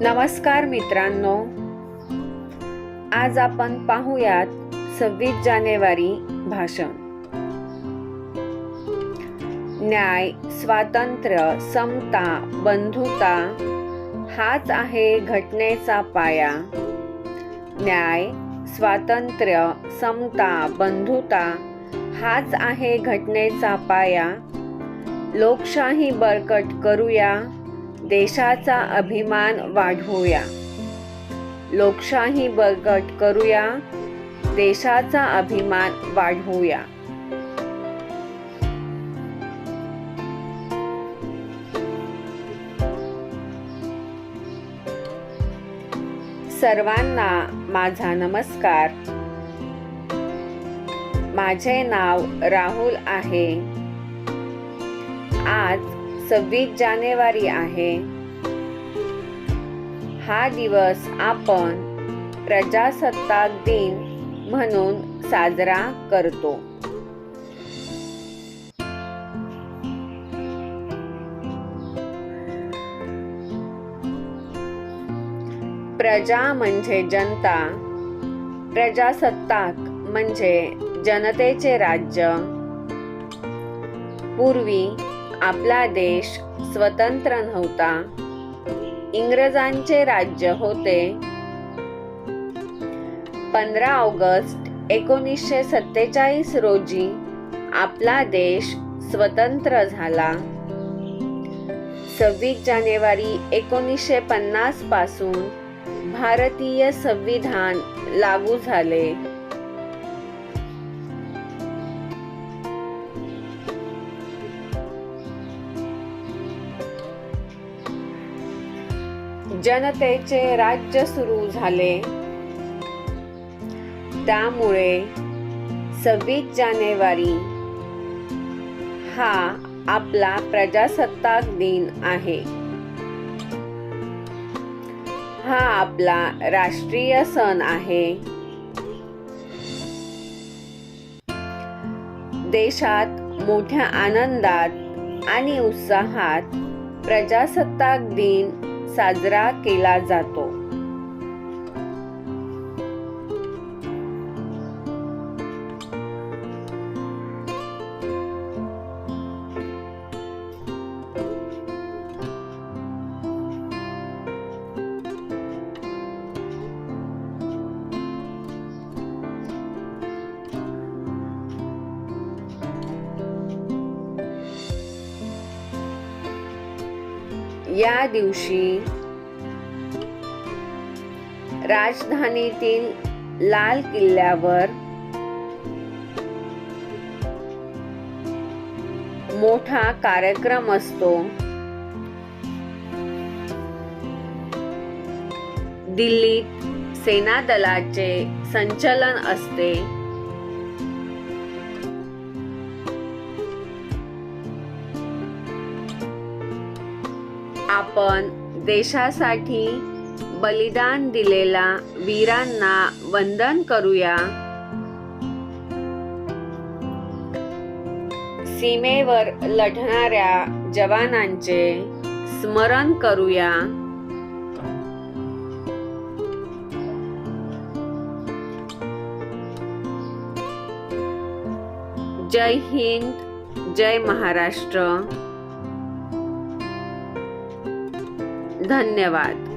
नमस्कार मित्रांनो. आज आपण पाहूयात सव्वीस जानेवारी भाषण. न्याय स्वातंत्र्य समता बंधुता हाच आहे घटनेचा पाया. न्याय स्वातंत्र्य समता बंधुता हाच आहे घटनेचा पाया. लोकशाही बळकट करूया. देशाचा अभिमान वाढवूया. लोकशाही बळकट करूया. देशाचा अभिमान वाढवूया. सर्वांना माझा नमस्कार. माझे नाव राहुल आहे. आज सव्वीस जानेवारी आहे. हा दिवस आपण प्रजासत्ताक दिन म्हणून साजरा करतो. प्रजा म्हणजे जनता. प्रजासत्ताक म्हणजे जनतेचे राज्य. पूर्वी आपला देश स्वतंत्र नव्हता. इंग्रजांचे राज्य होते. पंधरा ऑगस्ट एकोणीसशे सत्तेचाळीस रोजी आपला देश स्वतंत्र झाला. सव्वीस जानेवारी एकोणीसशे पन्नासपासून भारतीय संविधान लागू झाले. जनतेचे राज्य सुरू झाले. त्यामुळे सव्वीस जानेवारी हा आपला प्रजासत्ताक दिन आहे. हा आपला राष्ट्रीय सण आहे. देशात मोठ्या आनंदात आणि उत्साहात प्रजासत्ताक दिन साजरा केला जातो. या दिवशी राजधानीतील लाल किल्ल्यावर मोठा कार्यक्रम असतो. दिल्लीत सेना दलाचे संचलन असते. आपण देशासाठी बलिदान दिलेला वीरांना वंदन करूया. सीमेवर लढणाऱ्या जवानांचे स्मरण करूया. जय हिंद जय महाराष्ट्र. धन्यवाद.